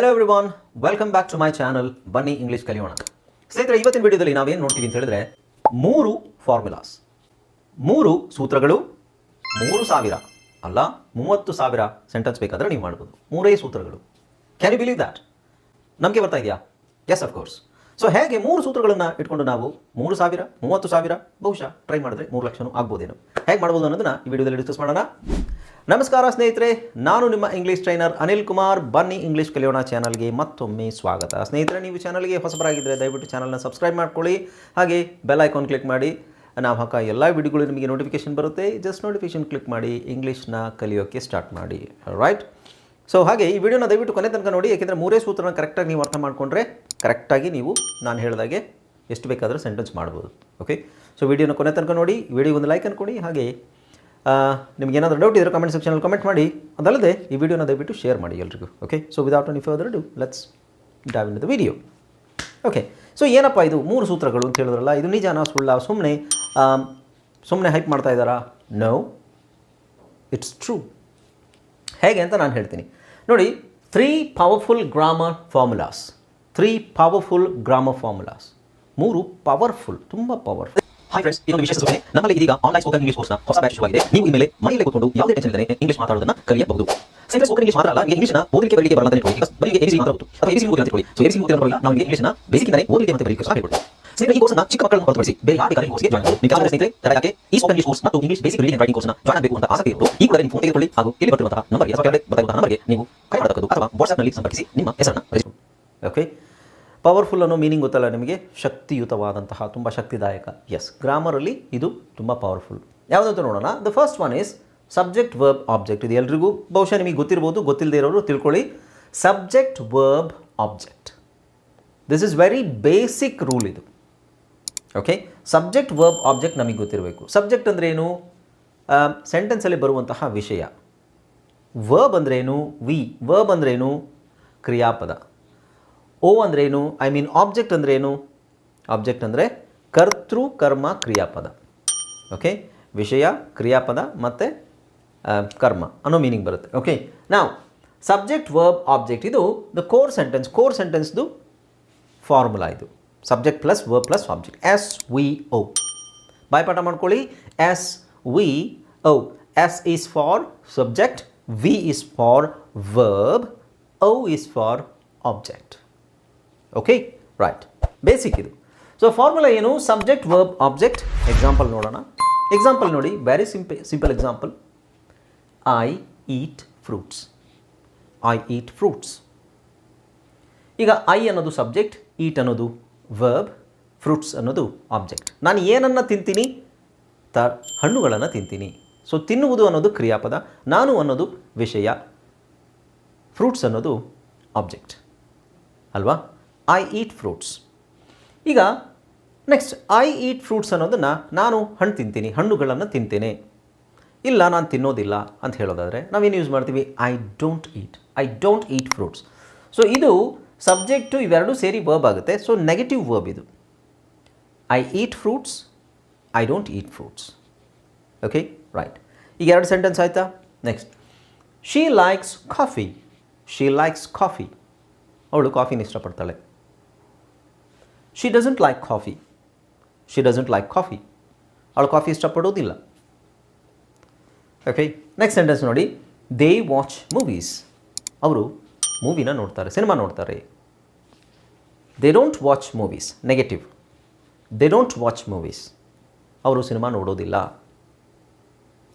Hello everyone welcome back to my channel ಬನ್ನಿ English ಕಲಿಯೋಣ ಸ್ನೇಹಿತರೆ, ಇವತ್ತಿನ ವಿಡಿಯೋದಲ್ಲಿ ನಾವೇನು ನೋಡ್ತೀವಿ ಅಂತ ಹೇಳಿದ್ರೆ, ಮೂರು ಫಾರ್ಮುಲಾಸ್ ಮೂರು ಸೂತ್ರಗಳು, ಮೂರು ಸಾವಿರ ಅಲ್ಲ, ಮೂವತ್ತು ಸಾವಿರ ಸೆಂಟೆನ್ಸ್ ಬೇಕಾದರೆ ನೀವು ಮಾಡ್ಬೋದು. ಮೂರೇ ಸೂತ್ರಗಳು. ಕ್ಯಾನ್ ಯು ಬಿಲೀವ್ ದ್ಯಾಟ್ ನಮಗೆ ಬರ್ತಾ ಇದೆಯಾ? ಎಸ್ ಆಫ್ ಕೋರ್ಸ್ ಸೊ ಹೇಗೆ ಮೂರು ಸೂತ್ರಗಳನ್ನು ಇಟ್ಕೊಂಡು ನಾವು ಮೂರು ಸಾವಿರ, ಮೂವತ್ತು ಸಾವಿರ, ಬಹುಶಃ ಟ್ರೈ ಮಾಡಿದ್ರೆ ಮೂರು ಲಕ್ಷನೂ ಆಗ್ಬೋದೇನು. ಹೇಗೆ ಮಾಡ್ಬೋದು ಅನ್ನೋದನ್ನ ಈ ವಿಡಿಯೋದಲ್ಲಿ ಡಿಸ್ಕಸ್ ಮಾಡೋಣ. ನಮಸ್ಕಾರ ಸ್ನೇಹಿತರೆ, ನಾನು ನಿಮ್ಮ ಇಂಗ್ಲೀಷ್ ಟ್ರೈನರ್ ಅನಿಲ್ ಕುಮಾರ್. ಬನ್ನಿ ಇಂಗ್ಲೀಷ್ ಕಲಿಯೋಣ ಚಾನಲ್ಗೆ ಮತ್ತೊಮ್ಮೆ ಸ್ವಾಗತ. ಸ್ನೇಹಿತರೆ, ನೀವು ಚಾನಲ್ಗೆ ಹೊಸಬರಾಗಿದ್ದರೆ ದಯವಿಟ್ಟು ಚಾನಲ್ನ ಸಬ್ಸ್ಕ್ರೈಬ್ ಮಾಡ್ಕೊಳ್ಳಿ. ಹಾಗೆ ಬೆಲ್ ಐಕಾನ್ ಕ್ಲಿಕ್ ಮಾಡಿ. ನಾವು ಹಾಕ ಎಲ್ಲ ವಿಡಿಯೋಗಳು ನಿಮಗೆ ನೋಟಿಫಿಕೇಶನ್ ಬರುತ್ತೆ. ಜಸ್ಟ್ ನೋಟಿಫಿಕೇಶನ್ ಕ್ಲಿಕ್ ಮಾಡಿ ಇಂಗ್ಲೀಷ್ನ ಕಲಿಯೋಕ್ಕೆ ಸ್ಟಾರ್ಟ್ ಮಾಡಿ. ರೈಟ್ ಸೊ ಹಾಗೆ ಈ ವಿಡಿಯೋನ ದಯವಿಟ್ಟು ಕೊನೆ ತನಕ ನೋಡಿ. ಯಾಕೆಂದರೆ ಮೂರೇ ಸೂತ್ರನ ಕರೆಕ್ಟಾಗಿ ನೀವು ಅರ್ಥ ಮಾಡಿಕೊಂಡ್ರೆ ಕರೆಕ್ಟಾಗಿ ನೀವು ನಾನು ಹೇಳಿದಾಗೆ ಎಷ್ಟು ಬೇಕಾದರೂ ಸೆಂಟೆನ್ಸ್ ಮಾಡ್ಬೋದು. ಓಕೆ ಸೊ ವಿಡಿಯೋನ ಕೊನೆ ತನಕ ನೋಡಿ. ವಿಡಿಯೋ ಒಂದು ಲೈಕ್ ಅನ್ಕೊಡಿ ಹಾಗೆ ನಿಮ್ಗೆ ಏನಾದರೂ ಡೌಟ್ ಇದ್ದರೆ ಕಮೆಂಟ್ ಸೆಕ್ಷನಲ್ಲಿ ಕಮೆಂಟ್ ಮಾಡಿ. ಅದಲ್ಲದೆ ಈ ವಿಡಿಯೋನ ದಯವಿಟ್ಟು ಶೇರ್ ಮಾಡಿ ಎಲ್ರಿಗೂ okay so without any further do let's dive in the video okay so ಏನಪ್ಪ ಇದು? ಮೂರು ಸೂತ್ರಗಳು ಅಂತ ಹೇಳಿದ್ರಲ್ಲ, ಇದು ನಿಜಾನ ಸುಳ್ಳ? ಸುಮ್ಮನೆ ಸುಮ್ಮನೆ ಹೈಪ್ ಮಾಡ್ತಾ ಇದ್ದಾರಾ? ನೋ ಇಟ್ಸ್ ಟ್ರೂ ಹೇಗೆ ಅಂತ ನಾನು ಹೇಳ್ತೀನಿ. ನೋಡಿ three powerful grammar formulas three powerful grammar formulas ಮೂರು ಪವರ್ಫುಲ್ ತುಂಬ ಪವರ್ಫುಲ್ ಹಾಯ್ ಫ್ರೆಂಡ್ಸ್ ಇದೊಂದು ವಿಶೇಷ ಸೂಚನೆ ನಮ್ಮಲ್ಲಿ ಇದೀಗ ಆನ್ಲೈನ್ ಸ್ಪೋಕನ್ ಇಂಗ್ಲಿಷ್ ಕೋರ್ಸ್ನ ಹೊಸ ಬ್ಯಾಚ್ ಶುರುವಾಗಿದೆ. ನೀವು ಇಮೇಲೆ ಮನೆಯಲ್ಲೇ ಕೂತ್ಕೊಂಡು ಯಾವುದೇ ಟೆನ್ಷನ್ ಇಲ್ಲದೆ ಇಂಗ್ಲಿಷ್ ಮಾತಾಡೋದನ್ನ ಕಲಿಯಬಹುದು. ಸ್ನೇಹಿತರೆ ಸ್ಪೋಕನ್ ಇಂಗ್ಲಿಷ್ ಮಾತ್ರ ಅಲ್ಲ ಈಗ ಇಂಗ್ಲಿಷ್ನ ಓದಲಿಕ್ಕೆ ಬರಲಿಕ್ಕೆ ಬರಲ್ಲ ಅಂತ ಇಟ್ಕೊಳ್ಳಿ ಬರೀ ಎಬಿಸಿ ಗೊತ್ತು ಅಥವಾ ಎಬಿಸಿ ಓದಿ ಅಂತ ಇಟ್ಕೊಳ್ಳಿ ಸೊ ಎಬಿಸಿ ಓದಿ ನಾವು ಇಂಗ್ಲಿಷ್ನ ಬೇಸಿಕ್ ಇಂದಾನೆ ಓದಲಿಕ್ಕೆ ಮತ್ತೆ ಬರಲಿಕ್ಕೆ ಸಹ ಹೇಳ್ಕೊಡ್ತೀವಿ ಸ್ನೇಹಿತರೆ ಈ ಕೋರ್ಸ್ನ ಚಿಕ್ಕ ಮಕ್ಕಳನ್ನು ಹೊರತುಪಡಿಸಿ ಬೇರೆ ಯಾವ ಬೇಕಾದ್ರೆ ಕೋರ್ಸ್ಗೆ ಜಾಯ್ನ್ ಆಗಬಹುದು ನೀವು ಸ್ನೇಹಿತರೆ ತರಗತಿಗೆ ಈ ಸ್ಪೋಕನ್ ಇಂಗ್ಲಿಷ್ ಕೋರ್ಸ್ ಮತ್ತು ಇಂಗ್ಲಿಷ್ ಬೇಸಿಕ್ ರೀಡಿಂಗ್ ರೈಟಿಂಗ್ ಕೋರ್ಸ್ನ ಜಾಯ್ನ್ ಆಗಬೇಕು ಅಂತ ಆಸಕ್ತಿ ಇರೋದು ಈ ಕೂಡಲೇ ನಿಮ್ಮ ಫೋನ್ ತೆಗೆದುಕೊಳ್ಳಿ ಹಾಗೂ ಇಲ್ಲಿ ಬರ್ತಿರುವಂತಹ ನಂಬರ್ಗೆ ಅಥವಾ ಕೆಳಗಡೆ ಬರ್ತಿರುವಂತಹ ನಂಬರ್ಗೆ ನೀವು ಕರೆ ಮಾಡತಕ್ಕದ್ದು ಅಥವಾ ವಾಟ್ಸ್ಆಪ್ನಲ್ಲಿ ಸಂಪರ್ಕಿಸಿ ನಿಮ್ಮ ಹೆಸರನ್ನು ರಚಿಸಿ. ಓಕೆ ಪವರ್ಫುಲ್ ಅನ್ನೋ ಮೀನಿಂಗ್ ಗೊತ್ತಲ್ಲ ನಿಮಗೆ? ಶಕ್ತಿಯುತವಾದಂತಹ, ತುಂಬ ಶಕ್ತಿದಾಯಕ. ಎಸ್ ಗ್ರಾಮರಲ್ಲಿ ಇದು ತುಂಬ ಪವರ್ಫುಲ್ ಯಾವುದಂತ ನೋಡೋಣ? The first one is subject verb object ಇದು ಎಲ್ರಿಗೂ ಬಹುಶಃ ನಿಮಗೆ ಗೊತ್ತಿರ್ಬೋದು ಗೊತ್ತಿಲ್ಲದೆ ಇರೋರು ತಿಳ್ಕೊಳ್ಳಿ. Subject verb object this is very basic rule ಇದು. ಓಕೆ ಸಬ್ಜೆಕ್ಟ್ ವರ್ಬ್ ಆಬ್ಜೆಕ್ಟ್ ನಮಗೆ ಗೊತ್ತಿರಬೇಕು. ಸಬ್ಜೆಕ್ಟ್ ಅಂದ್ರೇನು ಸೆಂಟೆನ್ಸಲ್ಲಿ ಬರುವಂತಹ ವಿಷಯ. ವರ್ಬ್ ಅಂದ್ರೇನು ವಿ ವರ್ಬ್ ಅಂದ್ರೇನು ಕ್ರಿಯಾಪದ. ಓ ಏನು? ಐ ಮೀನ್ ಆಬ್ಜೆಕ್ಟ್ ಅಂದ್ರೇನು ಆಬ್ಜೆಕ್ಟ್ ಅಂದರೆ ಕರ್ತೃ, ಕರ್ಮ, ಕ್ರಿಯಾಪದ. ಓಕೆ ವಿಷಯ, ಕ್ರಿಯಾಪದ ಮತ್ತು ಕರ್ಮ ಅನ್ನೋ ಮೀನಿಂಗ್ ಬರುತ್ತೆ. ಓಕೆ ನಾವು ಸಬ್ಜೆಕ್ಟ್ ವರ್ಬ್ ಆಬ್ಜೆಕ್ಟ್ ಇದು ದ ಕೋರ್ ಸೆಂಟೆನ್ಸ್ ಕೋರ್ ಸೆಂಟೆನ್ಸ್ದು ಫಾರ್ಮುಲಾ ಇದು. Subject plus verb plus object S V O ಬಾಯ್ಪಾಠ ಮಾಡ್ಕೊಳ್ಳಿ. S V O S is for subject V is for verb O is for object okay right basic ಇದು. So formula ಏನು? Subject verb object example ನೋಡೋಣ. Example ನೋಡಿ very simple simple example I eat fruits I eat fruits ಈಗ I ಅನ್ನೋದು subject eat ಅನ್ನೋದು verb fruits ಅನ್ನೋದು object ನಾನು ಏನನ್ನು ತಿಂತೀನಿ? ತ, ಹಣ್ಣುಗಳನ್ನು ತಿಂತೀನಿ. ಸೊ ತಿನ್ನುವುದು ಅನ್ನೋದು ಕ್ರಿಯಾಪದ, ನಾನು ಅನ್ನೋದು ವಿಷಯ. ಫ್ರೂಟ್ಸ್ ಅನ್ನೋದು ಆಬ್ಜೆಕ್ಟ್ ಅಲ್ವಾ? ಐ ಈಟ್ ಫ್ರೂಟ್ಸ್ ಈಗ ನೆಕ್ಸ್ಟ್ ಐ ಈಟ್ ಫ್ರೂಟ್ಸ್ ಅನ್ನೋದನ್ನು ನಾನು ಹಣ್ಣು ತಿಂತೀನಿ, ಹಣ್ಣುಗಳನ್ನು ತಿಂತೇನೆ. ಇಲ್ಲ, ನಾನು ತಿನ್ನೋದಿಲ್ಲ ಅಂತ ಹೇಳೋದಾದರೆ ನಾವೇನು ಯೂಸ್ ಮಾಡ್ತೀವಿ? I don't eat I don't eat fruits so ಇದು ಸಬ್ಜೆಕ್ಟು ಇವೆರಡೂ ಸೇರಿ ವರ್ಬ್ ಆಗುತ್ತೆ. ಸೊ ನೆಗೆಟಿವ್ ವರ್ಬ್ ಇದು. I eat fruits I don't eat fruits okay right ಈಗ ಎರಡು ಸೆಂಟೆನ್ಸ್ ಆಯಿತಾ? Next she likes coffee she likes coffee ಅವಳು ಕಾಫಿನ ಇಷ್ಟಪಡ್ತಾಳೆ. She doesn't like coffee she doesn't like coffee ಅವಳು ಕಾಫಿ ಇಷ್ಟಪಡೋದಿಲ್ಲ ಓಕೆ ನೆಕ್ಸ್ಟ್ ಸೆಂಟೆನ್ಸ್ ನೋಡಿ. They watch movies ಅವರು ಮೂವಿನ ನೋಡ್ತಾರೆ ಸಿನಿಮಾ ನೋಡ್ತಾರೆ. They don't watch movies negative they don't watch movies ಅವರು ಸಿನಿಮಾ ನೋಡೋದಿಲ್ಲ.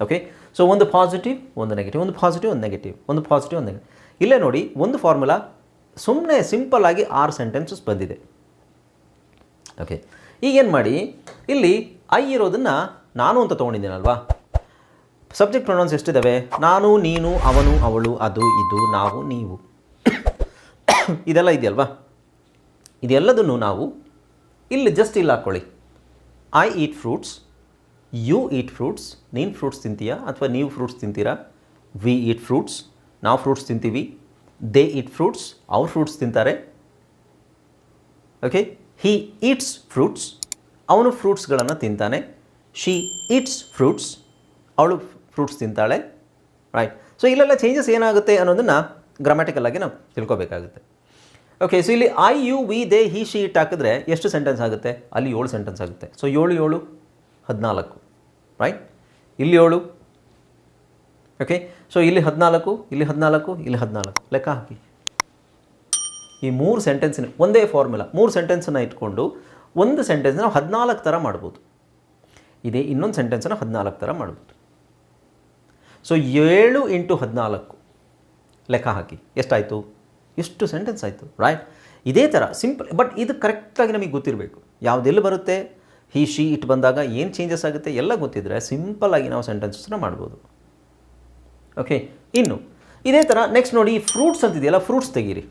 ಓಕೆ ಸೊ ಒಂದು ಪಾಸಿಟಿವ್ ಒಂದು ನೆಗೆಟಿವ್ ಒಂದು ಪಾಸಿಟಿವ್ ಒಂದು ನೆಗೆಟಿವ್ ಒಂದು ಪಾಸಿಟಿವ್ ಒಂದು ನೆಗೆಟಿವ್ ಇಲ್ಲೇ ನೋಡಿ, ಒಂದು ಫಾರ್ಮುಲಾ ಸುಮ್ಮನೆ ಸಿಂಪಲ್ ಆಗಿ ಆರು ಸೆಂಟೆನ್ಸಸ್ ಬಂದಿದೆ. ಓಕೆ ಈಗೇನು ಮಾಡಿ ಇಲ್ಲಿ ಐ ಇರೋದನ್ನು ನಾನು ಅಂತ ತೊಗೊಂಡಿದ್ದೀನಲ್ವಾ? ಸಬ್ಜೆಕ್ಟ್ ಪ್ರೊನೌನ್ಸ್ ಎಷ್ಟಿದ್ದಾವೆ ನಾನು, ನೀನು, ಅವನು, ಅವಳು, ಅದು, ಇದು, ನಾವು, ನೀವು. ಇದೆಲ್ಲ ಇದೆಯಲ್ವಾ? ಇದೆಲ್ಲದನ್ನು ನಾವು ಇಲ್ಲಿ ಜಸ್ಟ್ ಇಲ್ಲಿ ಹಾಕ್ಕೊಳ್ಳಿ. I eat fruits you eat fruits ನೀನು ಫ್ರೂಟ್ಸ್ ತಿಂತೀಯಾ? ಅಥವಾ ನೀವು ಫ್ರೂಟ್ಸ್ ತಿಂತೀರಾ? ವಿ ಈಟ್ ಫ್ರೂಟ್ಸ್ ನಾವು ಫ್ರೂಟ್ಸ್ ತಿಂತೀವಿ. ದೇ ಈಟ್ ಫ್ರೂಟ್ಸ್ ಅವ್ರು ಫ್ರೂಟ್ಸ್ ತಿಂತಾರೆ. ಓಕೆ ಹಿ ಈಟ್ಸ್ ಫ್ರೂಟ್ಸ್ ಅವನು ಫ್ರೂಟ್ಸ್ಗಳನ್ನು ತಿಂತಾನೆ. ಶಿ ಈಟ್ಸ್ ಫ್ರೂಟ್ಸ್ ಅವಳು ಫ್ರೂಟ್ಸ್ ತಿಂತಾಳೆ. ರೈಟ್ ಸೊ ಇಲ್ಲೆಲ್ಲ ಚೇಂಜಸ್ ಏನಾಗುತ್ತೆ ಅನ್ನೋದನ್ನು ಗ್ರಾಮ್ಯಾಟಿಕಲ್ ಆಗಿ ನಾವು ತಿಳ್ಕೊಬೇಕಾಗುತ್ತೆ. ಓಕೆ ಸೊ ಇಲ್ಲಿ I you we they he she it ಹಾಕಿದ್ರೆ ಎಷ್ಟು ಸೆಂಟೆನ್ಸ್ ಆಗುತ್ತೆ? ಅಲ್ಲಿ ಏಳು ಸೆಂಟೆನ್ಸ್ ಆಗುತ್ತೆ. ಸೊ ಏಳು ಏಳು, ಹದಿನಾಲ್ಕು. ರೈಟ್ ಇಲ್ಲಿ ಏಳು. ಓಕೆ ಸೊ ಇಲ್ಲಿ ಹದಿನಾಲ್ಕು ಇಲ್ಲಿ ಹದಿನಾಲ್ಕು ಇಲ್ಲಿ ಹದಿನಾಲ್ಕು. ಲೆಕ್ಕ ಹಾಕಿ. ಈ ಮೂರು ಸೆಂಟೆನ್ಸಿನ ಒಂದೇ ಫಾರ್ಮುಲಾ ಮೂರು ಸೆಂಟೆನ್ಸನ್ನು ಇಟ್ಕೊಂಡು ಒಂದು ಸೆಂಟೆನ್ಸ್ ನಾವು ಹದಿನಾಲ್ಕು ಥರ ಮಾಡ್ಬೋದು. ಇದೇ ಇನ್ನೊಂದು ಸೆಂಟೆನ್ಸನ್ನು ಹದಿನಾಲ್ಕು ಥರ ಮಾಡ್ಬೋದು. ಸೊ ಏಳು ಇಂಟು ಹದಿನಾಲ್ಕು ಲೆಕ್ಕ ಹಾಕಿ. ಎಷ್ಟಾಯಿತು? ಎಷ್ಟು ಸೆಂಟೆನ್ಸ್ ಆಯಿತು? ರೈಟ್ ಇದೇ ಥರ ಸಿಂಪಲ್ ಬಟ್ ಇದು ಕರೆಕ್ಟಾಗಿ ನಮಗೆ ಗೊತ್ತಿರಬೇಕು. ಯಾವುದೆಲ್ಲಿ ಬರುತ್ತೆ? ಹಿ ಶಿ ಇಟ್ ಬಂದಾಗ ಏನು ಚೇಂಜಸ್ ಆಗುತ್ತೆ? ಎಲ್ಲ ಗೊತ್ತಿದ್ದರೆ ಸಿಂಪಲ್ಲಾಗಿ ನಾವು ಸೆಂಟೆನ್ಸಸ್ನ ಮಾಡ್ಬೋದು. ಓಕೆ ಇನ್ನು, ಇದೇ ಥರ ನೆಕ್ಸ್ಟ್ ನೋಡಿ ಫ್ರೂಟ್ಸ್ ಅಂತಿದೆಯಲ್ಲ ಫ್ರೂಟ್ಸ್ ತೆಗೀರಿ.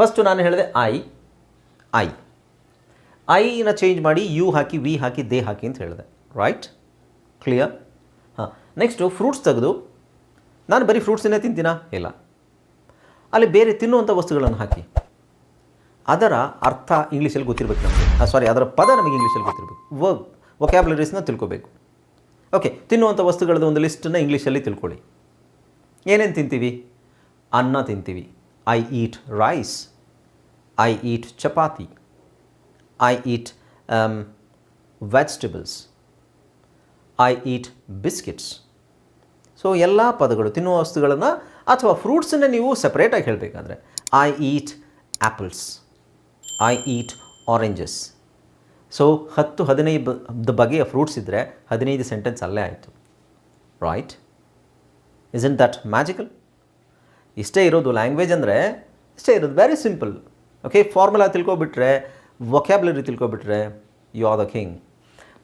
ಫಸ್ಟು ನಾನು ಹೇಳಿದೆ ಐ ಐ ಐನ ಚೇಂಜ್ ಮಾಡಿ ಯು ಹಾಕಿ ವಿ ಹಾಕಿ ದೇ ಹಾಕಿ ಅಂತ ಹೇಳಿದೆ. ರೈಟ್ ಕ್ಲಿಯರ್ ಹಾಂ. ನೆಕ್ಸ್ಟು ಫ್ರೂಟ್ಸ್ ತೆಗೆದು, ನಾನು ಬರೀ ಫ್ರೂಟ್ಸನ್ನೇ ತಿಂತೀನಾ? ಇಲ್ಲ. ಅಲ್ಲಿ ಬೇರೆ ತಿನ್ನುವಂಥ ವಸ್ತುಗಳನ್ನು ಹಾಕಿ. ಅದರ ಅರ್ಥ ಇಂಗ್ಲೀಷಲ್ಲಿ ಗೊತ್ತಿರಬೇಕು ನಮಗೆ. ಸಾರಿ ಅದರ ಪದ ನಮಗೆ ಇಂಗ್ಲೀಷಲ್ಲಿ ಗೊತ್ತಿರಬೇಕು. ವ ವೊಕ್ಯಾಬ್ಲರೀಸ್ನ ತಿಳ್ಕೊಬೇಕು. ಓಕೆ ತಿನ್ನುವಂಥ ವಸ್ತುಗಳದ್ದು ಒಂದು ಲಿಸ್ಟನ್ನು ಇಂಗ್ಲೀಷಲ್ಲಿ ತಿಳ್ಕೊಳ್ಳಿ. ಏನೇನು ತಿಂತೀವಿ? ಅನ್ನ ತಿಂತೀವಿ. I eat rice I eat chapati I um, vegetables I eat biscuits so ಎಲ್ಲ ಪದಗಳು ತಿನ್ನುವ ವಸ್ತುಗಳನ್ನು ಅಥವಾ ಫ್ರೂಟ್ಸನ್ನು ನೀವು ಸಪ್ರೇಟಾಗಿ ಹೇಳಬೇಕಾದ್ರೆ I eat apples I eat oranges so ಹತ್ತು ಹದಿನೈದು ಬಗೆಯ ಫ್ರೂಟ್ಸ್ ಇದ್ದರೆ ಹದಿನೈದು ಸೆಂಟೆನ್ಸ್ ಅಲ್ಲೇ ಆಯಿತು. Right is in that magical ಇಷ್ಟೇ ಇರೋದು ಲ್ಯಾಂಗ್ವೇಜ್ ಅಂದರೆ ಇಷ್ಟೇ ಇರೋದು ವೆರಿ ಸಿಂಪಲ್ ಓಕೆ ಫಾರ್ಮುಲಾ ತಿಳ್ಕೊಬಿಟ್ರೆ ವೊಕ್ಯಾಬ್ಲರಿ ತಿಳ್ಕೊಬಿಟ್ರೆ ಯು ಆರ್ ದ ಕಿಂಗ್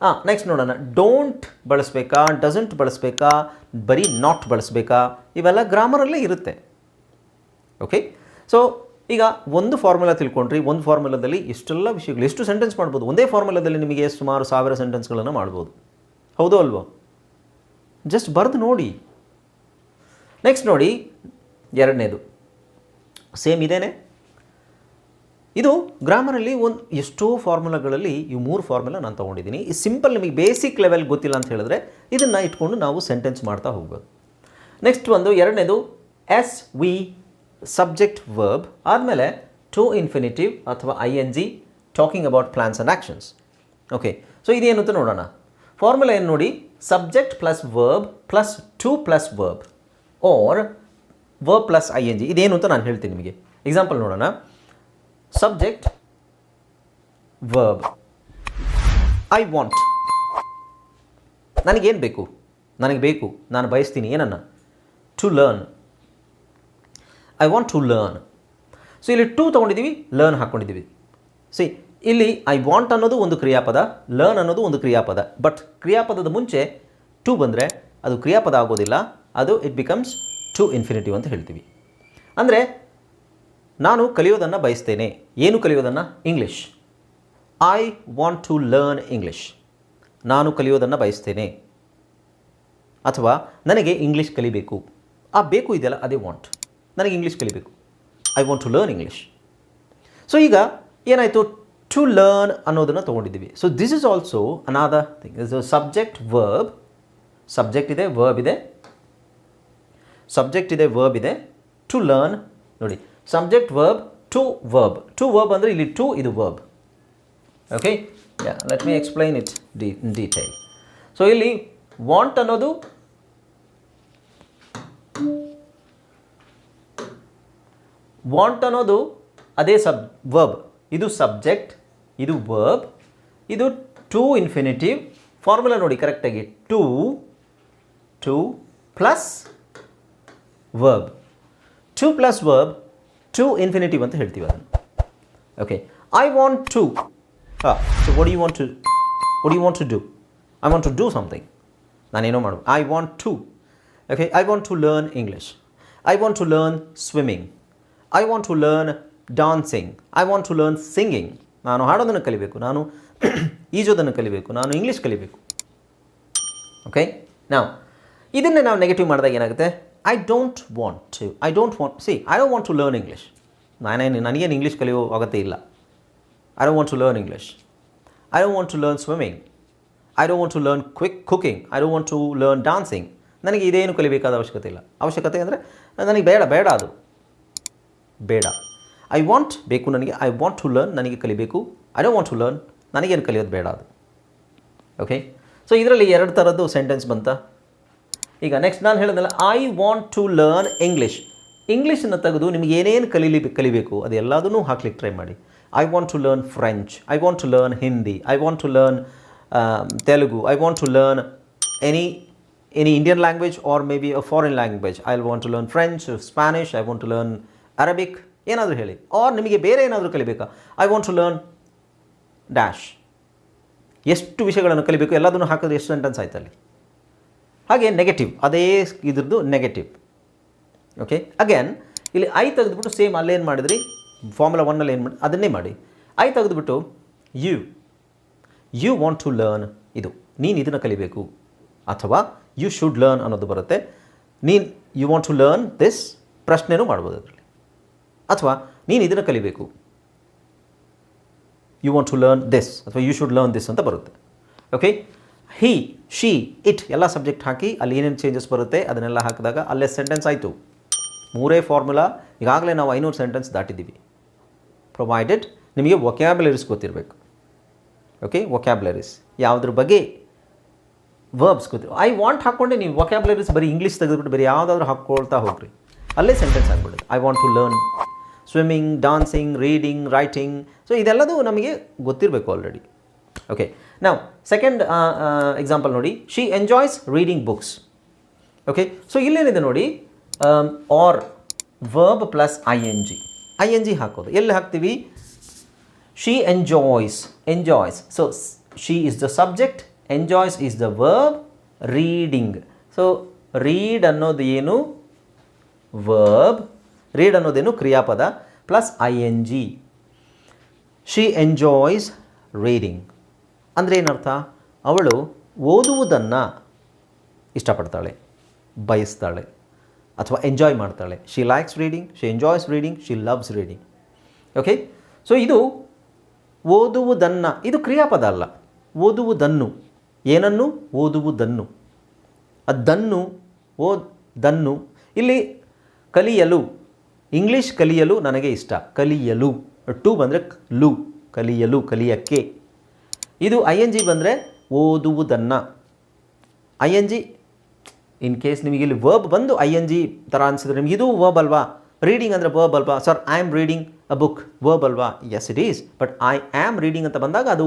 ಹಾಂ ನೆಕ್ಸ್ಟ್ ನೋಡೋಣ. ಡೋಂಟ್ ಬಳಸಬೇಕಾ ಡಸಂಟ್ ಬಳಸಬೇಕಾ, ಬರೀ ನಾಟ್ ಬಳಸಬೇಕಾ, ಇವೆಲ್ಲ ಗ್ರಾಮರಲ್ಲೇ ಇರುತ್ತೆ. ಓಕೆ ಸೊ ಈಗ ಒಂದು ಫಾರ್ಮುಲಾ ತಿಳ್ಕೊಂಡ್ರಿ, ಒಂದು ಫಾರ್ಮುಲಾದಲ್ಲಿ ಎಷ್ಟೆಲ್ಲ ವಿಷಯಗಳು, ಎಷ್ಟು ಸೆಂಟೆನ್ಸ್ ಮಾಡ್ಬೋದು? ಒಂದೇ ಫಾರ್ಮುಲಾದಲ್ಲಿ ನಿಮಗೆ ಸುಮಾರು ಸಾವಿರ ಸೆಂಟೆನ್ಸ್ಗಳನ್ನು ಮಾಡ್ಬೋದು. ಹೌದೋ ಅಲ್ವೋ? ಜಸ್ಟ್ ಬರೆದು ನೋಡಿ. ನೆಕ್ಸ್ಟ್ ನೋಡಿ, ಎರಡನೇದು. ಸೇಮ್ ಇದೇನೆ. ಇದು ಗ್ರಾಮರಲ್ಲಿ ಒಂದು ಎಷ್ಟೋ ಫಾರ್ಮುಲಾಗಳಲ್ಲಿ ಈ ಮೂರು ಫಾರ್ಮುಲಾ ನಾನು ತೊಗೊಂಡಿದ್ದೀನಿ. ಈ ಸಿಂಪಲ್ ನಿಮಗೆ ಬೇಸಿಕ್ ಲೆವೆಲ್ ಗೊತ್ತಿಲ್ಲ ಅಂತ ಹೇಳಿದ್ರೆ ಇದನ್ನು ಇಟ್ಕೊಂಡು ನಾವು ಸೆಂಟೆನ್ಸ್ ಮಾಡ್ತಾ ಹೋಗ್ಬೋದು ನೆಕ್ಸ್ಟ್ ಒಂದು, ಎರಡನೇದು ಎಸ್ ವಿ ಸಬ್ಜೆಕ್ಟ್ ವರ್ಬ್ ಆದಮೇಲೆ ಟು ಇನ್ಫಿನಿಟಿವ್ ಅಥವಾ I N G talking about plans and actions okay so ಇದೇನು ಅಂತ ನೋಡೋಣ. ಫಾರ್ಮುಲಾ ಏನು ನೋಡಿ? Subject plus verb plus to plus verb or verb plus I N G ಇದೇನು ಅಂತ ನಾನು ಹೇಳ್ತೀನಿ ನಿಮಗೆ. ಎಕ್ಸಾಂಪಲ್ ನೋಡೋಣ. ಸಬ್ಜೆಕ್ಟ್ ವರ್ಬ್ ಐ ವಾಂಟ್ ನನಗೇನು ಬೇಕು? ನನಗೆ ಬೇಕು. ನಾನು ಬಯಸ್ತೀನಿ. ಏನನ್ನ? To learn I want to learn so ಇಲ್ಲಿ ಟು ತೊಗೊಂಡಿದ್ದೀವಿ ಲರ್ನ್ ಹಾಕ್ಕೊಂಡಿದ್ದೀವಿ ಸಿ ಇಲ್ಲಿ ಐ ವಾಂಟ್ ಅನ್ನೋದು ಒಂದು ಕ್ರಿಯಾಪದ ಲರ್ನ್ ಅನ್ನೋದು ಒಂದು ಕ್ರಿಯಾಪದ. ಬಟ್ ಕ್ರಿಯಾಪದದ ಮುಂಚೆ ಟು ಬಂದರೆ ಅದು ಕ್ರಿಯಾಪದ ಆಗೋದಿಲ್ಲ. ಅದು ಇಟ್ ಬಿಕಮ್ಸ್ ಟು ಇನ್ಫಿನಿಟಿವ್ ಅಂತ ಹೇಳ್ತೀವಿ. ಅಂದರೆ ನಾನು ಕಲಿಯೋದನ್ನು ಬಯಸ್ತೇನೆ. ಏನು ಕಲಿಯೋದನ್ನು? English I want to learn English ನಾನು ಕಲಿಯೋದನ್ನು ಬಯಸ್ತೇನೆ. ಅಥವಾ ನನಗೆ ಇಂಗ್ಲೀಷ್ ಕಲಿಬೇಕು. ಆ ಬೇಕು ಇದೆಯಲ್ಲ, ಅದೇ ವಾಂಟ್ ನನಗೆ ಇಂಗ್ಲೀಷ್ ಕಲಿಬೇಕು. I want to learn English so ಈಗ ಏನಾಯಿತು? ಟು ಲರ್ನ್ ಅನ್ನೋದನ್ನು ತೊಗೊಂಡಿದ್ದೀವಿ. So this is also another thing is subject verb subject ಇದೆ ವರ್ಬ್ ಇದೆ. ಸಬ್ಜೆಕ್ಟ್ ಇದೆ ವರ್ಬ್ ಇದೆ. ಟು ಲರ್ನ್ ನೋಡಿ subject verb to verb to verb ಅಂದರೆ ಇಲ್ಲಿ ಟು ಇದು verb okay let me explain it the detail so ಇಲ್ಲಿ want ಅನ್ನೋದು ವಾಂಟ್ ಅನ್ನೋದು ಅದೇ ಸಬ್ ವರ್ಬ್ ಇದು ಸಬ್ಜೆಕ್ಟ್ ಇದು ವರ್ಬ್ ಇದು ಟು ಇನ್ಫಿನಿಟಿವ್ ಫಾರ್ಮುಲಾ ನೋಡಿ ಕರೆಕ್ಟಾಗಿ to to plus verb to plus verb to infinitive ಅಂತ ಹೇಳ್ತೀವಿ ಅದನ್ನು. ಓಕೆ ಐ ವಾಂಟ್ ಟು ಹಾಂ so what you want to what you want to do I want to do something ನಾನೇನೋ ಮಾಡು I want to okay I want to learn English I want to learn swimming I want to learn dancing I want to learn singing ನಾನು ಹಾಡೋದನ್ನು ಕಲಿಬೇಕು. ನಾನು ಈಜೋದನ್ನು ಕಲಿಬೇಕು. ನಾನು English ಕಲಿಬೇಕು. Okay ನಾವು ಇದನ್ನೇ ನಾವು ನೆಗೆಟಿವ್ ಮಾಡಿದಾಗ ಏನಾಗುತ್ತೆ? I don't want to I don't want see I don't want to learn English ನಾನೇನು ನನಗೇನು ಇಂಗ್ಲೀಷ್ ಕಲಿಯೋ ಅಗತ್ಯ ಇಲ್ಲ. I don't want to learn English I don't want to learn swimming I don't want to learn quick cooking I don't want to learn dancing ನನಗೆ ಇದೇನು ಕಲಿಬೇಕಾದ ಅವಶ್ಯಕತೆ ಇಲ್ಲ. ಅವಶ್ಯಕತೆ ಅಂದರೆ, ನನಗೆ ಬೇಡ ಬೇಡ ಅದು. ಬೇಡ. ಐ ವಾಂಟ್ ಬೇಕು ನನಗೆ ಐ ವಾಂಟ್ ಟು ಲರ್ನ್ ನನಗೆ ಕಲಿಬೇಕು. I don't want to learn ನನಗೇನು ಕಲಿಯೋದು ಬೇಡ ಅದು. ಓಕೆ ಸೊ ಇದರಲ್ಲಿ ಎರಡು ಥರದ್ದು ಸೆಂಟೆನ್ಸ್ ಬಂತ? ಈಗ ನೆಕ್ಸ್ಟ್ ನಾನು ಹೇಳಿದ್ನಲ್ಲ I want to learn English ಇಂಗ್ಲೀಷನ್ನು ತೆಗೆದು ನಿಮಗೆ ಏನೇನು ಕಲೀಲಿ ಕಲಿಬೇಕು ಅದೆಲ್ಲದನ್ನೂ ಹಾಕ್ಲಿಕ್ಕೆ ಟ್ರೈ ಮಾಡಿ. I want to learn French I want to learn Hindi I want to learn Telugu I want to learn any any Indian language or maybe a foreign language I want to learn French Spanish I want to learn Arabic ಏನಾದರೂ ಹೇಳಿ. Or ನಿಮಗೆ ಬೇರೆ ಏನಾದರೂ ಕಲಿಬೇಕಾ? I want to learn dash ಎಷ್ಟು ವಿಷಯಗಳನ್ನು ಕಲಿಬೇಕು, ಎಲ್ಲದನ್ನು ಹಾಕಿದ್ರೆ ಎಷ್ಟು ಸೆಂಟೆನ್ಸ್ ಆಯ್ತು ಅಲ್ಲಿ ಹಾಗೆ ನೆಗೆಟಿವ್ ಅದೇ ಇದ್ರದ್ದು ನೆಗೆಟಿವ್ ಓಕೆ ಅಗೇನ್ ಇಲ್ಲಿ ಐ ತೆಗೆದುಬಿಟ್ಟು ಸೇಮ್ ಅಲ್ಲೇನು ಮಾಡಿದ್ರಿ? ಫಾರ್ಮುಲಾ ಒನ್ನಲ್ಲಿ ಏನು ಮಾಡಿ ಅದನ್ನೇ ಮಾಡಿ. ಐ ತೆಗೆದುಬಿಟ್ಟು you you want to learn ಇದು. ನೀನು ಇದನ್ನು ಕಲಿಬೇಕು. ಅಥವಾ ಯು ಶುಡ್ ಲರ್ನ್ ಅನ್ನೋದು ಬರುತ್ತೆ. ನೀನು you want to learn this ಪ್ರಶ್ನೆನೂ ಮಾಡ್ಬೋದು ಅದರಲ್ಲಿ. ಅಥವಾ ನೀನು ಇದನ್ನು ಕಲಿಬೇಕು. You want to learn this ಅಥವಾ ಯು ಶುಡ್ ಲರ್ನ್ ದಿಸ್ ಅಂತ ಬರುತ್ತೆ. ಓಕೆ ಹಿ, ಶಿ, ಇಟ್ ಎಲ್ಲ ಸಬ್ಜೆಕ್ಟ್ ಹಾಕಿ ಅಲ್ಲಿ ಏನೇನು ಚೇಂಜಸ್ ಬರುತ್ತೆ ಅದನ್ನೆಲ್ಲ ಹಾಕಿದಾಗ ಅಲ್ಲೇ ಸೆಂಟೆನ್ಸ್ ಆಯಿತು. ಮೂರೇ ಫಾರ್ಮುಲಾ ಈಗಾಗಲೇ ನಾವು ಐನೂರು ಸೆಂಟೆನ್ಸ್ ದಾಟಿದ್ದೀವಿ. ಪ್ರೊವೈಡೆಡ್ ನಿಮಗೆ ವೊಕ್ಯಾಬ್ಯುಲರೀಸ್ ಗೊತ್ತಿರಬೇಕು. ಓಕೆ ವೊಕ್ಯಾಬ್ಯುಲರೀಸ್ ಯಾವುದ್ರ ಬಗ್ಗೆ? ವರ್ಬ್ಸ್ ಗೊತ್ತಿರೋ ಐ ವಾಂಟ್ ಹಾಕ್ಕೊಂಡೆ ನೀವು ವೊಕ್ಯಾಬ್ಯುಲರೀಸ್ ಬರೀ ಇಂಗ್ಲೀಷ್ ತೆಗೆದುಬಿಟ್ಟು ಬರೀ ಯಾವುದಾದ್ರೂ ಹಾಕ್ಕೊಳ್ತಾ ಹೋಗ್ರಿ. ಅಲ್ಲೇ ಸೆಂಟೆನ್ಸ್ ಆಗ್ಬಿಡುತ್ತೆ. I want to learn swimming dancing reading writing so ಇದೆಲ್ಲದೂ ನಮಗೆ ಗೊತ್ತಿರಬೇಕು ಆಲ್ರೆಡಿ ಓಕೆ ನಾವು ಸೆಕೆಂಡ್ ಎಕ್ಸಾಂಪಲ್ ನೋಡಿ. She enjoys reading books okay so ಇಲ್ಲೇನಿದೆ ನೋಡಿ are verb plus I N G I N G ಹಾಕೋದು. ಎಲ್ಲಿ ಹಾಕ್ತೀವಿ? She enjoys enjoys so she is the subject enjoys is the verb reading so read ಅನ್ನೋದು ಏನು? Verb read ಅನ್ನೋದೇನು ಕ್ರಿಯಾಪದ. Plus I N G she enjoys reading ಅಂದರೆ ಏನರ್ಥ? ಅವಳು ಓದುವುದನ್ನು ಇಷ್ಟಪಡ್ತಾಳೆ, ಬಯಸ್ತಾಳೆ, ಅಥವಾ ಎಂಜಾಯ್ ಮಾಡ್ತಾಳೆ. She likes reading she enjoys reading she loves reading okay so ಇದು ಓದುವುದನ್ನು, ಇದು ಕ್ರಿಯಾಪದ ಅಲ್ಲ. ಓದುವುದನ್ನು. ಏನನ್ನು? ಓದುವುದನ್ನು. ಅದನ್ನು ಓದನ್ನು. ಇಲ್ಲಿ ಕಲಿಯಲು ಇಂಗ್ಲೀಷ್ ಕಲಿಯಲು ನನಗೆ ಇಷ್ಟ. ಕಲಿಯಲು. ಟು ಬಂದರೆ ಲು. ಕಲಿಯಲು, ಕಲಿಯಕ್ಕೆ. ಇದು ಐ ಎನ್ ಜಿ ಬಂದರೆ ಓದುವುದನ್ನು. I N G in case ನಿಮಗೆ ಇಲ್ಲಿ ವರ್ಬ್ ಬಂದು ಐ ಎನ್ ಜಿ ಥರ ಅನಿಸಿದ್ರೆ ನಿಮಗೆ ಇದು ವರ್ಬ್ ಅಲ್ವಾ? ರೀಡಿಂಗ್ ಅಂದರೆ ವರ್ಬ್ ಅಲ್ವಾ? Sir I am reading a book verb ಅಲ್ವಾ? Yes it is but I am reading ಅಂತ ಬಂದಾಗ ಅದು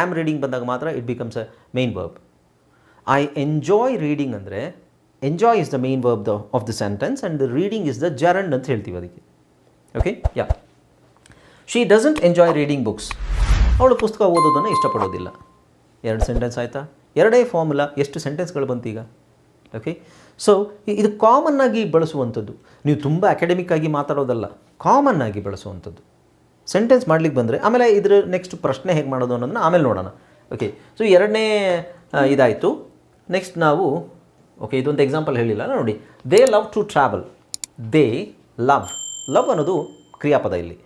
ಆಮ್ ರೀಡಿಂಗ್ ಬಂದಾಗ ಮಾತ್ರ it becomes a main verb I enjoy reading ಅಂದರೆ enjoy is the main verb the of the sentence and the reading is the gerund ಅಂತ ಹೇಳ್ತೀವಿ ಅದಕ್ಕೆ. Okay yeah she doesn't enjoy reading books ಅವಳು ಪುಸ್ತಕ ಓದೋದನ್ನು ಇಷ್ಟಪಡೋದಿಲ್ಲ. ಎರಡು ಸೆಂಟೆನ್ಸ್ ಆಯಿತಾ? ಎರಡೇ ಫಾರ್ಮುಲಾ ಎಷ್ಟು ಸೆಂಟೆನ್ಸ್ಗಳು ಬಂತು ಈಗ ಓಕೆ ಸೊ ಇದು ಕಾಮನ್ ಆಗಿ ಬಳಸುವಂಥದ್ದು. ನೀವು ತುಂಬ ಅಕಾಡೆಮಿಕ್ ಆಗಿ ಮಾತಾಡೋದಲ್ಲ ಕಾಮನ್ ಆಗಿ ಬಳಸುವಂಥದ್ದು. ಸೆಂಟೆನ್ಸ್ ಮಾಡ್ಲಿಕ್ಕೆ ಬಂದರೆ, ಆಮೇಲೆ ಇದ್ರ ನೆಕ್ಸ್ಟ್ ಪ್ರಶ್ನೆ ಹೇಗೆ ಮಾಡೋದು ಅನ್ನೋದನ್ನ ಆಮೇಲೆ ನೋಡೋಣ. ಓಕೆ ಸೊ ಎರಡನೇ ಇದಾಯಿತು. ನೆಕ್ಸ್ಟ್ ನಾವು ಓಕೆ ಇದೊಂದು ಎಕ್ಸಾಂಪಲ್ ಹೇಳಿಲ್ಲ, ನೋಡಿ. They love to travel they love love ಅನ್ನೋದು ಕ್ರಿಯಾಪದ ಇಲ್ಲಿ.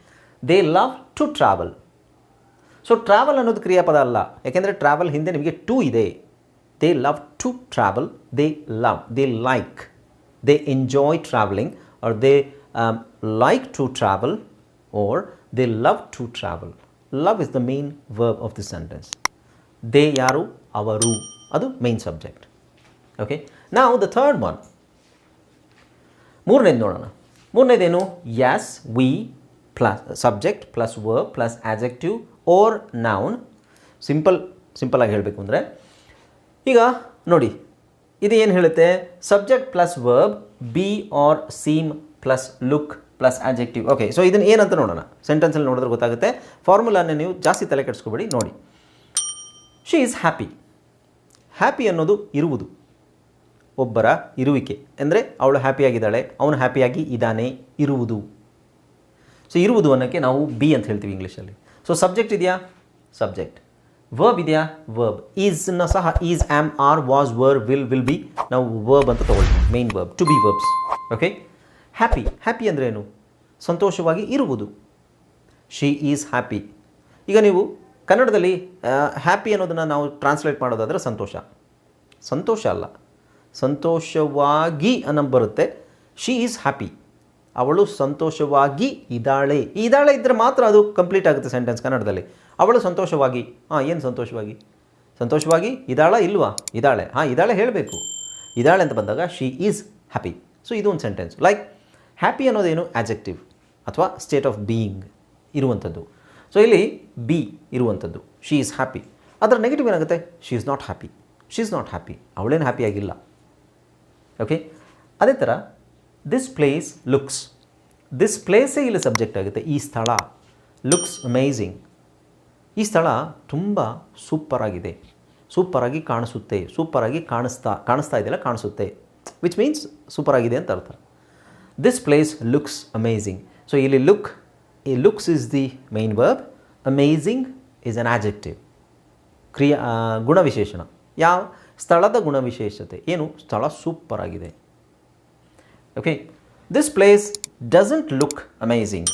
They love to travel so travel ಅನ್ನೋದು ಕ್ರಿಯಾಪದ ಅಲ್ಲ. ಯಾಕೆಂದರೆ ಟ್ರಾವೆಲ್ ಹಿಂದೆ ನಿಮಗೆ ಟು ಇದೆ. They love to travel they love they like they enjoy travelling or they like to travel or they love to travel. Love is the main verb of the sentence. They ಯಾರು? ಅವರು. ಅದು main subject okay ನಾವು the third one ಮೂರನೇದು ನೋಡೋಣ. ಮೂರನೇದೇನು? Yes V plus subject plus verb plus adjective or noun simple ಸಿಂಪಲಾಗಿ ಹೇಳಬೇಕು ಅಂದರೆ, ಈಗ ನೋಡಿ, ಇದು ಏನು ಹೇಳುತ್ತೆ? Subject plus verb be or seem plus look plus objective okay so ಇದನ್ನು ಏನಂತ ನೋಡೋಣ? ಸೆಂಟೆನ್ಸಲ್ಲಿ ನೋಡಿದ್ರೆ ಗೊತ್ತಾಗುತ್ತೆ. ಫಾರ್ಮುಲಾನ ನೀವು ಜಾಸ್ತಿ ತಲೆ ಕೆಡಿಸ್ಕೊಬೇಡಿ, ನೋಡಿ. ಶಿ ಈಸ್ ಹ್ಯಾಪಿ ಹ್ಯಾಪಿ ಅನ್ನೋದು ಇರುವುದು. ಒಬ್ಬರ ಇರುವಿಕೆ. ಅಂದರೆ ಅವಳು ಹ್ಯಾಪಿಯಾಗಿದ್ದಾಳೆ ಅವನು ಹ್ಯಾಪಿಯಾಗಿ ಇದ್ದಾನೆ, ಇರುವುದು. ಸೊ ಇರುವುದು ಅನ್ನೋಕ್ಕೆ ನಾವು ಬಿ ಅಂತ ಹೇಳ್ತೀವಿ ಇಂಗ್ಲೀಷಲ್ಲಿ ಸೊ ಸಬ್ಜೆಕ್ಟ್ ಇದೆಯಾ? ಸಬ್ಜೆಕ್ಟ್ ವರ್ಬ್ ಇದೆಯಾ? ವರ್ಬ್ ಈಸ್ನ ಸಹ is am are was were will will be ನಾವು ವರ್ಬ್ ಅಂತ ತೊಗೊಳ್ತೀವಿ. Main verb to be verbs okay happy happy ಅಂದರೆ ಏನು? ಸಂತೋಷವಾಗಿ ಇರುವುದು. ಶಿ ಈಸ್ ಹ್ಯಾಪಿ ಈಗ ನೀವು ಕನ್ನಡದಲ್ಲಿ ಹ್ಯಾಪಿ ಅನ್ನೋದನ್ನು ನಾವು ಟ್ರಾನ್ಸ್ಲೇಟ್ ಮಾಡೋದಾದರೆ ಸಂತೋಷ. ಸಂತೋಷ ಅಲ್ಲ. ಸಂತೋಷವಾಗಿ ಅನ್ನೋ ಬರುತ್ತೆ. ಶಿ ಈಸ್ ಹ್ಯಾಪಿ ಅವಳು ಸಂತೋಷವಾಗಿ ಇದ್ದಾಳೆ. ಇದ್ದಾಳೆ ಇದ್ದರೆ ಮಾತ್ರ ಅದು ಕಂಪ್ಲೀಟ್ ಆಗುತ್ತೆ ಸೆಂಟೆನ್ಸ್ ಕನ್ನಡದಲ್ಲಿ. ಅವಳು ಸಂತೋಷವಾಗಿ ಹಾಂ ಏನು ಸಂತೋಷವಾಗಿ? ಸಂತೋಷವಾಗಿ ಇದ್ದಾಳ ಇಲ್ವಾ? ಇದ್ದಾಳೆ. ಹಾಂ, ಇದ್ದಾಳೆ ಹೇಳಬೇಕು. ಇದ್ದಾಳೆ ಅಂತ ಬಂದಾಗ ಶಿ ಈಸ್ ಹ್ಯಾಪಿ ಸೊ ಇದು ಒಂದು ಸೆಂಟೆನ್ಸ್ ಲೈಕ್ ಹ್ಯಾಪಿ ಅನ್ನೋದೇನು? ಆ್ಯಜೆಕ್ಟಿವ್ ಅಥವಾ ಸ್ಟೇಟ್ ಆಫ್ ಬೀಯಿಂಗ್ ಇರುವಂಥದ್ದು. ಸೊ ಇಲ್ಲಿ ಬಿ ಇರುವಂಥದ್ದು. ಶಿ ಈಸ್ ಹ್ಯಾಪಿ ಅದರ ನೆಗೆಟಿವ್ ಏನಾಗುತ್ತೆ? She is not happy she is not happy ಅವಳೇನು ಹ್ಯಾಪಿಯಾಗಿಲ್ಲ ಓಕೆ ಅದೇ ಥರ ದಿಸ್ ಪ್ಲೇಸ್ ಲುಕ್ಸ್ ದಿಸ್ ಪ್ಲೇಸೇ ಇಲ್ಲಿ ಸಬ್ಜೆಕ್ಟ್ ಆಗುತ್ತೆ. ಈ ಸ್ಥಳ ಲುಕ್ಸ್ ಅಮೇಝಿಂಗ್ ಈ ಸ್ಥಳ ತುಂಬ ಸೂಪರಾಗಿದೆ ಸೂಪರಾಗಿ ಕಾಣಿಸುತ್ತೆ. ಸೂಪರಾಗಿ ಕಾಣಿಸ್ತಾ ಕಾಣಿಸ್ತಾ ಇದೆಯಲ್ಲ, ಕಾಣಿಸುತ್ತೆ. ವಿಚ್ ಮೀನ್ಸ್ ಸೂಪರಾಗಿದೆ ಅಂತ ಅರ್ಥ. This place looks amazing so ಇಲ್ಲಿ ಲುಕ್ ಈ looks is the main verb amazing is an adjective ಕ್ರಿಯಾ, ಗುಣವಿಶೇಷಣ. ಯಾವ ಸ್ಥಳದ ಗುಣವಿಶೇಷತೆ? ಏನು? ಸ್ಥಳ ಸೂಪರ್ ಆಗಿದೆ. Okay this place doesn't look amazing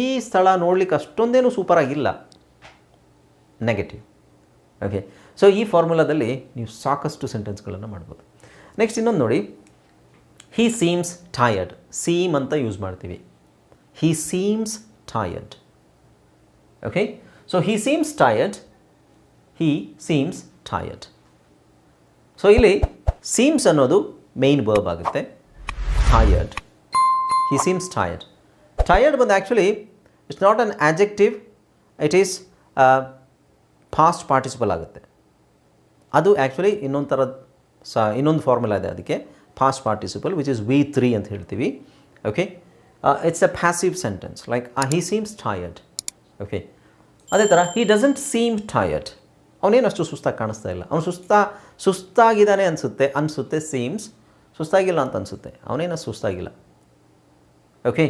ಈ ಸ್ಥಳ ನೋಡ್ಲಿಕ್ಕೆ ಅಷ್ಟೊಂದೇನು ಸೂಪರ್ ಆಗಿಲ್ಲ. ನೆಗೆಟಿವ್ ಓಕೆ ಸೊ ಈ ಫಾರ್ಮುಲಾದಲ್ಲಿ ನೀವು ಸಾಕಷ್ಟು ಸೆಂಟೆನ್ಸ್ಗಳನ್ನು ಮಾಡ್ಬೋದು. ನೆಕ್ಸ್ಟ್ ಇನ್ನೊಂದು ನೋಡಿ. ಹೀ ಸೀಮ್ಸ್ ಟಯರ್ಡ್ ಸೀಮ್ ಅಂತ ಯೂಸ್ ಮಾಡ್ತೀವಿ. He seems tired okay so he seems tired he seems tired so ಇಲ್ಲಿ ಸೀಮ್ಸ್ ಅನ್ನೋದು ಮೇನ್ ವರ್ಬ್ ಆಗುತ್ತೆ. Tired he seems Tired, tired ಬಂದು actually it's not an adjective it is past participle ಆಗುತ್ತೆ. ಅದು actually ಇನ್ನೊಂದು ಥರದ ಸ ಇನ್ನೊಂದು ಫಾರ್ಮುಲಾ ಇದೆ ಅದಕ್ಕೆ. Past participle which is V three ಅಂತ ಹೇಳ್ತೀವಿ. Okay it's a passive sentence like he seems tired okay ಅದೇ ಥರ ಹಿ ಡಸಂಟ್ ಸೀಮ್ ಟಯರ್ಡ್ ಅವನೇನು ಅಷ್ಟು ಸುಸ್ತಾಗಿ ಕಾಣಿಸ್ತಾ ಇಲ್ಲ. ಅವನು ಸುಸ್ತಾ ಸುಸ್ತಾಗಿದ್ದಾನೆ ಅನಿಸುತ್ತೆ ಅನಿಸುತ್ತೆ ಸೀಮ್ಸ್ ಸುಸ್ತಾಗಿಲ್ಲ ಅಂತ ಅನಿಸುತ್ತೆ. ಅವನೇನ ಸುಸ್ತಾಗಿಲ್ಲ. ಓಕೆ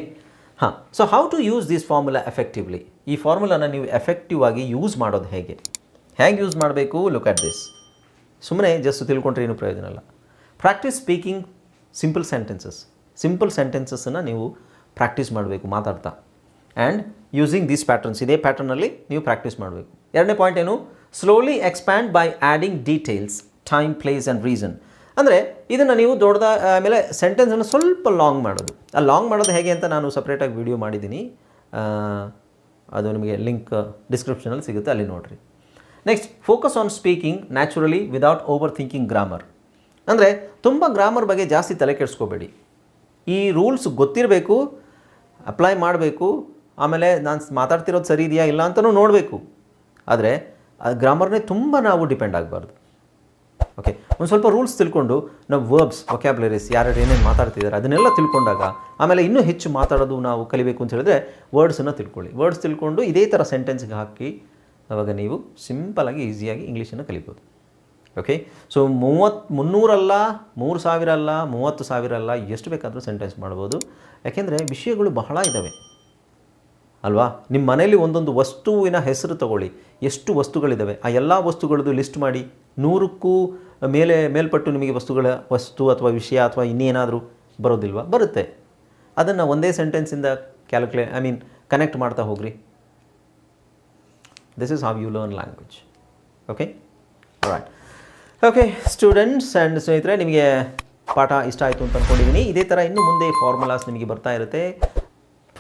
ಹಾಂ. So how to use this formula effectively ಈ ಫಾರ್ಮುಲಾನ ನೀವು ಎಫೆಕ್ಟಿವ್ ಆಗಿ ಯೂಸ್ ಮಾಡೋದು ಹೇಗೆ? ಹೇಗೆ ಯೂಸ್ ಮಾಡಬೇಕು? ಲುಕ್ ಅಟ್ ದಿಸ್ ಸುಮ್ಮನೆ ಜಸ್ಟ್ ತಿಳ್ಕೊಂಡ್ರೆ ಏನು ಪ್ರಯೋಜನ ಇಲ್ಲ. Practice speaking simple sentences simple ಸೆಂಟೆನ್ಸಸ್ಸನ್ನು ನೀವು ಪ್ರಾಕ್ಟೀಸ್ ಮಾಡಬೇಕು, ಮಾತಾಡ್ತಾ. ಆ್ಯಂಡ್ ಯೂಸಿಂಗ್ ದಿಸ್ ಪ್ಯಾಟರ್ನ್ಸ್ ಇದೇ ಪ್ಯಾಟರ್ನಲ್ಲಿ ನೀವು ಪ್ರಾಕ್ಟೀಸ್ ಮಾಡಬೇಕು. ಎರಡನೇ ಪಾಯಿಂಟ್ ಏನು? Slowly expand by adding details time place and reason ಅಂದರೆ ಇದನ್ನು ನೀವು ದೊಡ್ಡದ ಆಮೇಲೆ ಸೆಂಟೆನ್ಸನ್ನು ಸ್ವಲ್ಪ ಲಾಂಗ್ ಮಾಡೋದು. ಆ ಲಾಂಗ್ ಮಾಡೋದು ಹೇಗೆ ಅಂತ ನಾನು ಸಪ್ರೇಟಾಗಿ ವಿಡಿಯೋ ಮಾಡಿದ್ದೀನಿ. ಅದು ನಿಮಗೆ ಲಿಂಕ್ ಡಿಸ್ಕ್ರಿಪ್ಷನಲ್ಲಿ ಸಿಗುತ್ತೆ, ಅಲ್ಲಿ ನೋಡಿರಿ. Next focus on speaking naturally without over thinking grammar ಅಂದರೆ ತುಂಬ ಗ್ರಾಮರ್ ಬಗ್ಗೆ ಜಾಸ್ತಿ ತಲೆ ಕೆಡಿಸ್ಕೋಬೇಡಿ. ಈ ರೂಲ್ಸ್ ಗೊತ್ತಿರಬೇಕು ಅಪ್ಲೈ ಮಾಡಬೇಕು, ಆಮೇಲೆ ನಾನು ಮಾತಾಡ್ತಿರೋದು ಸರಿ ಇದೆಯಾ ಇಲ್ಲ ಅಂತಲೂ ನೋಡಬೇಕು. ಆದರೆ ಗ್ರಾಮರ್ನೇ ತುಂಬ ನಾವು ಡಿಪೆಂಡ್ ಆಗಬಾರ್ದು. ಓಕೆ ಒಂದು ಸ್ವಲ್ಪ ರೂಲ್ಸ್ ತಿಳ್ಕೊಂಡು, ನಾವು ವರ್ಬ್ಸ್ ವೊಕ್ಯಾಬ್ಲರೀಸ್ ಯಾರ್ಯಾರು ಏನೇನು ಮಾತಾಡ್ತಿದ್ದಾರೆ ಅದನ್ನೆಲ್ಲ ತಿಳ್ಕೊಂಡಾಗ ಆಮೇಲೆ ಇನ್ನೂ ಹೆಚ್ಚು ಮಾತಾಡೋದು ನಾವು ಕಲಿಬೇಕು ಅಂತ ಹೇಳಿದ್ರೆ ವರ್ಡ್ಸನ್ನು ತಿಳ್ಕೊಳ್ಳಿ. ವರ್ಡ್ಸ್ ತಿಳ್ಕೊಂಡು ಇದೇ ಥರ ಸೆಂಟೆನ್ಸ್ಗೆ ಹಾಕಿ ಆವಾಗ ನೀವು ಸಿಂಪಲಾಗಿ ಈಸಿಯಾಗಿ ಇಂಗ್ಲೀಷನ್ನು ಕಲಿಬೋದು. ಓಕೆ ಸೊ ಮೂವತ್ತು, ಮುನ್ನೂರಲ್ಲ, ಮೂರು ಸಾವಿರ ಅಲ್ಲ, ಮೂವತ್ತು ಸಾವಿರ ಅಲ್ಲ, ಎಷ್ಟು ಬೇಕಾದರೂ ಸೆಂಟೆನ್ಸ್ ಮಾಡ್ಬೋದು. ಯಾಕೆಂದರೆ ವಿಷಯಗಳು ಬಹಳ ಇದ್ದಾವೆ ಅಲ್ವಾ? ನಿಮ್ಮ ಮನೆಯಲ್ಲಿ ಒಂದೊಂದು ವಸ್ತುವಿನ ಹೆಸರು ತಗೊಳ್ಳಿ. ಎಷ್ಟು ವಸ್ತುಗಳಿದ್ದಾವೆ ಆ ಎಲ್ಲ ವಸ್ತುಗಳದ್ದು ಲಿಸ್ಟ್ ಮಾಡಿ. ನೂರಕ್ಕೂ ಮೇಲೆ, ಮೇಲ್ಪಟ್ಟು ನಿಮಗೆ ವಸ್ತುಗಳ ವಸ್ತು ಅಥವಾ ವಿಷಯ ಅಥವಾ ಇನ್ನೇನಾದರೂ ಬರೋದಿಲ್ವಾ? ಬರುತ್ತೆ. ಅದನ್ನು ಒಂದೇ ಸೆಂಟೆನ್ಸಿಂದ ಕ್ಯಾಲ್ಕುಲೇ, ಐ ಮೀನ್ ಕನೆಕ್ಟ್ ಮಾಡ್ತಾ ಹೋಗ್ರಿ. This is how you learn language okay right okay students and ಸ್ನೇಹಿತರೆ, ನಿಮಗೆ ಪಾಠ ಇಷ್ಟ ಆಯಿತು ಅಂತ ಅಂದ್ಕೊಂಡಿದ್ದೀನಿ ಇದೇ ಥರ ಇನ್ನು ಮುಂದೆ ಫಾರ್ಮುಲಾಸ್ ನಿಮಗೆ ಬರ್ತಾ ಇರುತ್ತೆ.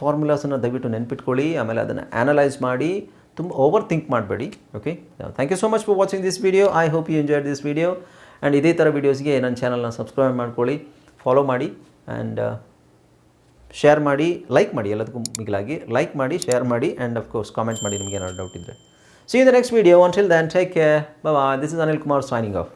ಫಾರ್ಮುಲಾಸನ್ನು ದಯವಿಟ್ಟು ನೆನ್ಪಿಟ್ಕೊಳ್ಳಿ, ಆಮೇಲೆ ಅದನ್ನು ಆ್ಯನಲೈಸ್ ಮಾಡಿ, ತುಂಬ ಓವರ್ ಥಿಂಕ್ ಮಾಡಬೇಡಿ okay thank you so much for watching this video I hope you enjoy this video and ಇದೇ ಥರ ವೀಡಿಯೋಸ್ಗೆ ನನ್ನ ಚಾನಲ್ನ ಸಬ್ಸ್ಕ್ರೈಬ್ ಮಾಡ್ಕೊಳ್ಳಿ ಫಾಲೋ ಮಾಡಿ ಆ್ಯಂಡ್ ಶೇರ್ ಮಾಡಿ ಲೈಕ್ ಮಾಡಿ, ಎಲ್ಲದಕ್ಕೂ ಮಿಗಿಲಾಗಿ ಲೈಕ್ ಮಾಡಿ ಶೇರ್ ಮಾಡಿ ಆ್ಯಂಡ್ ಅಫ್ಕೋರ್ಸ್ ಕಾಮೆಂಟ್ ಮಾಡಿ ನಿಮಗೆ ಏನಾದ್ರು ಡೌಟ್ ಇದ್ದರೆ see in the next video one till then take care bye this is Anil Kumar signing off